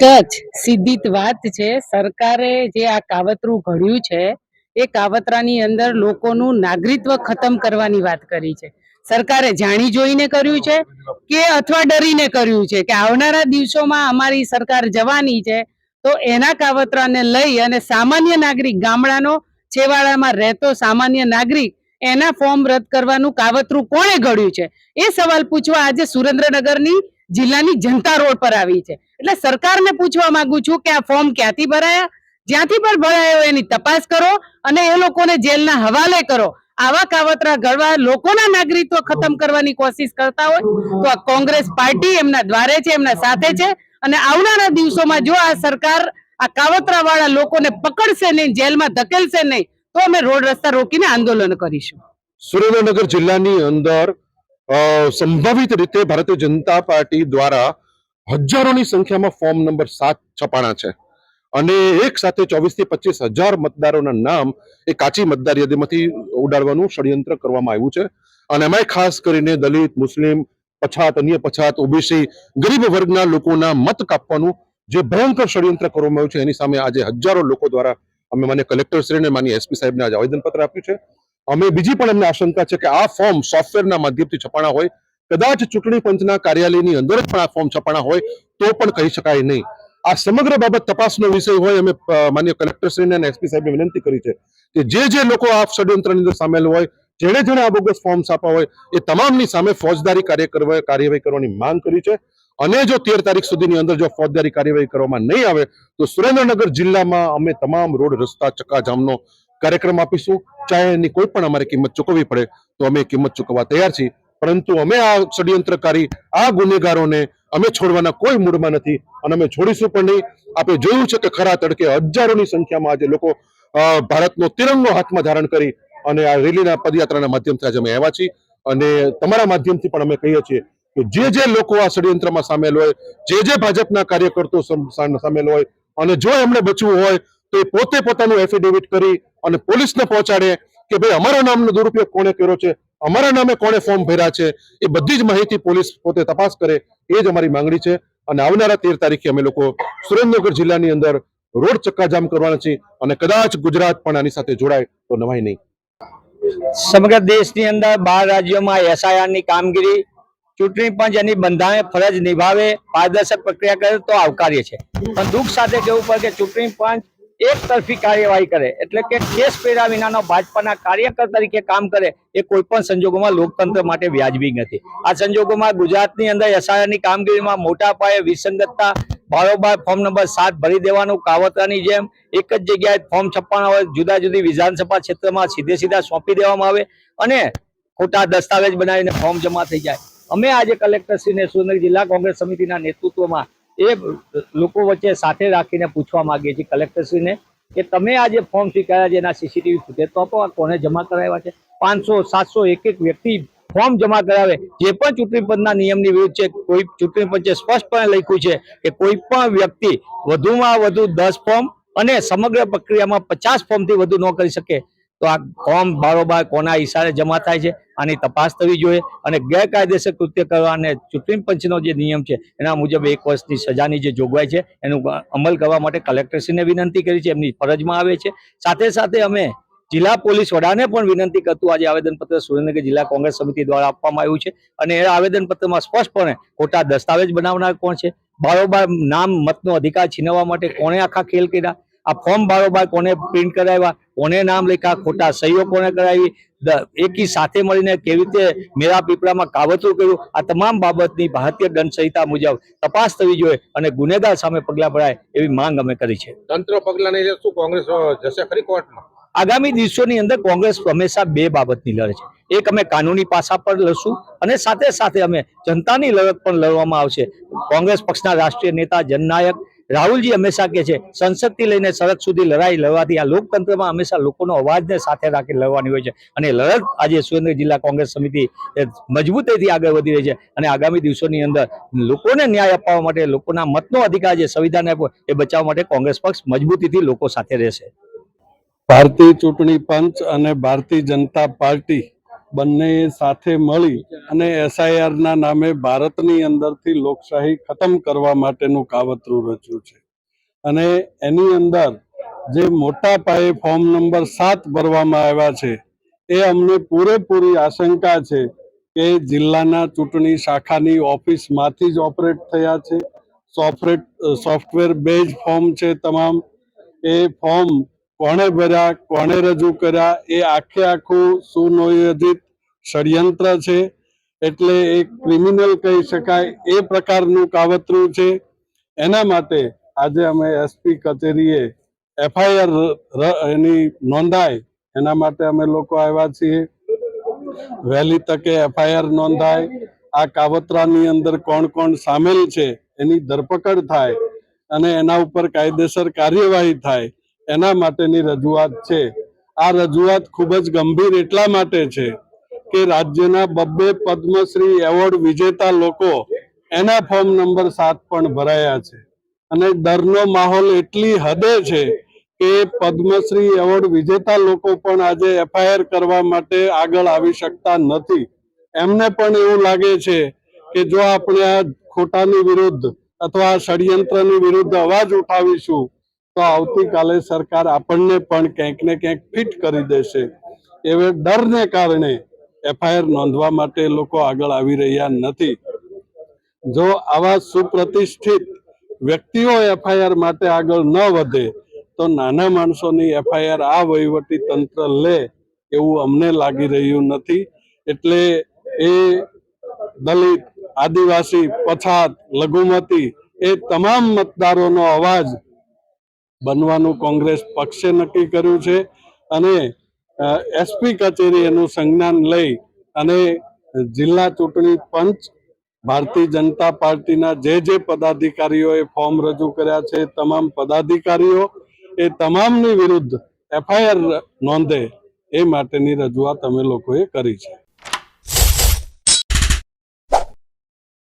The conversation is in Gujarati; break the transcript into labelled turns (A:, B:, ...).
A: જ સીધી વાત છે, સરકારે જે આ કાવતરું ઘડ્યું છે, એ કાવતરાની અંદર લોકોનું નાગરિકત્વ ખતમ કરવાની વાત કરી છે. સરકારે જાણી જોઈને કર્યું છે કે અથવા ડરીને કર્યું છે કે આવનારા દિવસોમાં અમારી સરકાર જવાની છે, તો એના કાવતરાને લઈ અને સામાન્ય નાગરિક ગામડાનો છેવાડામાં રહેતો સામાન્ય નાગરિક એના ફોર્મ રદ કરવાનું કાવતરું કોણે ઘડ્યું છે? એ સવાલ પૂછવા આજે સુરેન્દ્રનગરની જિલ્લાની જનતા રોડ પર આવી છે. એટલે સરકારને પૂછવા માંગુ છું કે આ ફોર્મ ક્યાંથી ભરાયા? જ્યાંથી પણ ભરાયો એની તપાસ કરો અને એ લોકોને જેલના હવાલે કરો. આવા કાવતરા ઘડવા લોકોના નાગરિકત્વ ખતમ કરવાની કોશિશ કરતા હોય તો આ કોંગ્રેસ પાર્ટી એમના દ્વારે છે, એમના સાથે છે અને આવનારા દિવસોમાં જો આ સરકાર આ કાવતરા વાળા લોકોને પકડશે નહીં, જેલમાં ધકેલશે નહીં, તો અમે રોડ રસ્તા રોકીને આંદોલન કરીશું.
B: સુરેન્દ્રનગર જિલ્લાની અંદર સંભવિત રીતે ભારતીય જનતા પાર્ટી દ્વારા હજારોની સંખ્યામાં ફોર્મ નંબર સાત છપાણા છે. અને એક સાથે ચોવીસથી પચીસ હજાર મતદારોના નામ એ કાચી મતદાર યાદીમાંથી ઉડાડવાનું ષડયંત્ર કરવામાં આવ્યું છે. અને એમાંય ખાસ કરીને દલિત, મુસ્લિમ, પછાત, અન્ય પછાત, ઓબીસી, ગરીબ વર્ગના લોકોના મત કાપવાનું જે ભયંકર ષડયંત્ર કરવામાં આવ્યું છે, એની સામે આજે હજારો લોકો દ્વારા અમે માન્ય કલેક્ટર શ્રીને માન્ય એસપી સાહેબને આજે આવેદનપત્ર આપ્યું છે. અમે બીજી પણ અમને આશંકા છે કે આ ફોર્મ સોફ્ટવેરના માધ્યમથી છપાણા હોય કદાચ ચૂંટણી પંચના કાર્યાલયની અંદર પણ આ ફોર્મ છપાણા હોય તો પણ કહી શકાય નહીં. આ સમગ્ર બાબત તપાસનો વિષય હોય અમે માન્ય કલેક્ટરશ્રીને અને એસપી સાહેબને વિનંતી કરી છે કે જે જે લોકો આ ષડયંત્રની અંદર સામેલ હોય, જેણે જેણે આ બોગસ ફોર્મ છાપા હોય, એ તમામની સામે ફોજદારી કાર્ય કાર્યવાહી કરવાની માંગ કરી છે. અને જો તેર તારીખ સુધીની અંદર જો ફોજદારી કાર્યવાહી કરવામાં નહીં આવે, તો સુરેન્દ્રનગર જિલ્લામાં અમે તમામ રોડ, રસ્તા, ચક્કાજામનો કાર્યક્રમ આપીશું. ચાહે એની કોઈ પણ અમારે કિંમત ચૂકવવી પડે, તો અમે કિંમત ચૂકવવા તૈયાર છીએ. પરંતુ અમે આ ષડયંત્રકારી, આ ગુનેગારોને અમે છોડવાના કોઈ મૂડમાં નથી અને અમે છોડીશું પણ નહીં. આપણે જોયું છે કે ખરા તડકે હજારોની સંખ્યામાં આજે લોકો ભારતનો તિરંગો હાથમાં ધારણ કરી અને આ રેલીના પદયાત્રાના માધ્યમથી આજે અમે આવ્યા છીએ. અને તમારા માધ્યમથી પણ અમે કહીએ છીએ કે જે જે લોકો આ ષડયંત્રમાં સામેલ હોય, જે જે ભાજપના કાર્યકર્તો સમ- સામેલ હોય અને જો એમણે બચવું હોય, તો એ પોતે પોતાનું એફિડેવિટ કરી અને પોલીસને પહોંચાડે કે ભાઈ અમારા નામનો દુરુપયોગ કોણે કર્યો છે? અમારા નામે કોણે ફોર્મ ભર્યા છે, એ બધી જ માહિતી પોલીસ પોતે તપાસ કરે, એ જ અમારી માંગણી છે. અને આવનારા તેર તારીખે અમે લોકો સુરેન્દ્રનગર જિલ્લાની અંદર રોડ ચક્કાજામ કરવાના છીએ અને કદાચ ગુજરાત પણ આની સાથે જોડાય તો નવાય નહીં.
C: સમગ્ર દેશની અંદર બાર રાજ્યોમાં એસઆઈઆરની કામગીરી, ચૂંટણી પંચ એની બંધારણ ફરજ નિભાવે, પારદર્શક પ્રક્રિયા કરે તો આવકાર્ય છે. પણ દુઃખ સાથે કહેવું પડે કે ચૂંટણી પંચ એક તરફી કાર્યવાહી કરે. એટલે કે કેસ પેરા વિનાનો ભાજપાના કાર્યકર તરીકે કામ કરે એ કોઈ પણ સંજોગોમાં લોકતંત્ર માટે વ્યાજબી નથી. આ સંજોગોમાં ગુજરાતની અંદર એસઆઈઆર કામગીરીમાં મોટા પાયે વિસંગતતા, બારોબાર ફોર્મ નંબર સાત ભરી દેવાનું, કાવતરાની જેમ એક જ જગ્યાએ ફોર્મ છપ્પાના હોય, જુદા જુદી વિધાનસભા ક્ષેત્રમાં સીધે સીધા સોંપી દેવામાં આવે અને ખોટા દસ્તાવેજ બનાવીને ફોર્મ જમા થઈ જાય. અમે આજે કલેક્ટરશ્રીને સુરેન્દ્ર જિલ્લા કોંગ્રેસ સમિતિના નેતૃત્વમાં એ લોકો વચ્ચે સાથે રાખીને પૂછવા માંગીએ છીએ કલેક્ટરશ્રીને કે તમે આ જે ફોર્મ સ્વીકાર્યા છે, એના સીસીટીવી ફૂટેજ તો આપો કોને જમા કરાવ્યા છે? પાંચસો, સાતસો એક એક વ્યક્તિ ફોર્મ જમા કરાવે, જે પણ ચૂંટણી પંચના નિયમની વિરુદ્ધ છે, કોઈ ચૂંટણી પંચે સ્પષ્ટપણે લખ્યું છે કે કોઈ પણ વ્યક્તિ વધુમાં વધુ દસ ફોર્મ અને સમગ્ર પ્રક્રિયામાં પચાસ ફોર્મથી વધુ ન કરી શકે. તો આ ફોર્મ બારોબાર કોના ઈશારે જમા થાય છે? આની તપાસ થવી જોઈએ અને ગેરકાયદેસર કૃત્ય કરવા અને ચૂંટણી પંચનો જે નિયમ છે, એના મુજબ એક વર્ષની સજાની જે જોગવાઈ છે, એનું અમલ કરવા માટે કલેક્ટરશ્રીને વિનંતી કરી છે, એમની ફરજમાં આવે છે. સાથે સાથે અમે જિલ્લા પોલીસ વડાને પણ વિનંતી કરતું આજે આવેદનપત્ર સુરેન્દ્રનગર જિલ્લા કોંગ્રેસ સમિતિ દ્વારા આપવામાં આવ્યું છે અને એ આવેદનપત્રમાં સ્પષ્ટપણે ખોટા દસ્તાવેજ બનાવનાર કોણ છે? બારોબાર નામ મતનો અધિકાર છીનવવા માટે કોણે આખા ખેલ કર્યા? આ ફોર્મ બારોબાર કોને પ્રિન્ટ કરાવ્યા? કોને નામ લખ્યા? ખોટા સહીઓ કોને કરાવી? એકી સાથે મળીને કેવી રીતે મેરા પીપળામાં કાવતરું કર્યું? આ તમામ બાબતની ભારતીય દંડ સંહિતા મુજબ તપાસ થવી જોઈએ અને ગુનેગાર સામે પગલાં ભરાય એવી માંગ અમે કરી છે.
D: તંત્ર પગલાં નહીં શું કોંગ્રેસ જશે ખરી કોર્ટમાં?
C: આગામી દિવસોની અંદર કોંગ્રેસ હંમેશા બે બાબતની લડે છે. એક અમે કાનૂની પાસા પર લડશું અને સાથે સાથે અમે જનતાની લડત પણ લડવામાં આવશે. કોંગ્રેસ પક્ષના રાષ્ટ્રીય નેતા જનનાયક રાહુલજી હંમેશા કહે છે, સંસદથી લઈને સરહદ સુધી લડાઈ લડવાથી આ લોકતંત્રમાં હંમેશા લોકોનો અવાજને સાથે રાખી લડવાની હોય છે. અને લડત આજે સુરેન્દ્ર જિલ્લા કોંગ્રેસ સમિતિ મજબૂતીથી આગળ વધી રહી છે. અને આગામી દિવસોની અંદર લોકોને ન્યાય અપાવવા માટે, લોકોના મતનો અધિકાર જે સંવિધાને આપ્યો, એ બચાવવા માટે કોંગ્રેસ પક્ષ મજબૂતીથી લોકો સાથે રહેશે.
E: ભારતીય ચૂંટણી પંચ અને ભારતીય જનતા પાર્ટી બંને સાથે મળી અને એસઆઈઆરના નામે ભારતની અંદરથી લોકશાહી ખતમ કરવા માટેનું કાવતરું રચ્યું છે. અને એની અંદર જે મોટા પાયે ફોર્મ નંબર સાત ભરવામાં આવ્યા છે, એ અમને પૂરેપૂરી આશંકા છે કે જિલ્લાના ચૂંટણી શાખાની ઓફિસમાંથી જ ઓપરેટ થયા છે. સોફ્ટવેર સોફ્ટવેર બેઝ ફોર્મ છે તમામ. એ ફોર્મ કોણે ભર્યા, કોણે રજૂ કર્યા, એ આખે આખું સુનિયોજિત ષડયંત્ર છે, એટલે એ ક્રિમિનલ કહી શકાય, એ પ્રકારનું કાવતરું છે. એના માટે આજે અમે એસપી કચેરીએ એફઆઈઆર એની નોંધાય, એના માટે અમે લોકો આવ્યા છીએ. વહેલી તકે એફઆઈઆર નોંધાય. આ કાવતરાની અંદર કોણ કોણ સામેલ છે, એની ધરપકડ થાય અને એના ઉપર કાયદેસર કાર્યવાહી થાય, એના માટેની રજૂઆત છે. આ રજૂઆત ખૂબ જ ગંભીર એટલા માટે છે કે રાજ્યના બબ્બે પદ્મશ્રી એવોર્ડ વિજેતા લોકો એના ફોર્મ નંબર સાત પણ ભરાયા છે. અને ડરનો માહોલ એટલી હદે છે કે પદ્મશ્રી એવોર્ડ વિજેતા લોકો પણ આજે એફઆઈઆર કરવા માટે આગળ આવી શકતા નથી. એમને પણ એવું લાગે છે કે જો આપણે આ ખોટાની વિરુદ્ધ અથવા આ ષડયંત્રની વિરુદ્ધ અવાજ ઉઠાવીશું, તો આવતીકાલે સરકાર આપણને પણ ક્યાંક ને ક્યાંક ફિટ કરી દેશે. એવે ડરને કારણે એફઆઈઆર નોંધવા માટે લોકો આગળ આવી રહ્યા નથી. જો આવા સુપ્રતિષ્ઠિત વ્યક્તિઓ એફઆઈઆર માટે આગળ ન વધે, તો નાના માણસોની એફઆઈઆર આ વહીવટી તંત્ર લે એવું અમને લાગી રહ્યું નથી. એટલે એ દલિત, આદિવાસી, પછાત, લઘુમતી એ તમામ મતદારોનો અવાજ બનવાનું કોંગ્રેસ પક્ષે નક્કી કર્યું છે. અને એસપી કચેરી એનું સંજ્ઞાન લઈ અને જિલ્લા ચૂંટણી પંચ ભારતીય જનતા પાર્ટીના જે જે પદાધિકારીઓએ ફોર્મ રજૂ કર્યા છે, તમામ પદાધિકારીઓ એ તમામની વિરુદ્ધ એફઆઈઆર નોંધે એ માટેની રજૂઆત અમે લોકોએ કરી છે.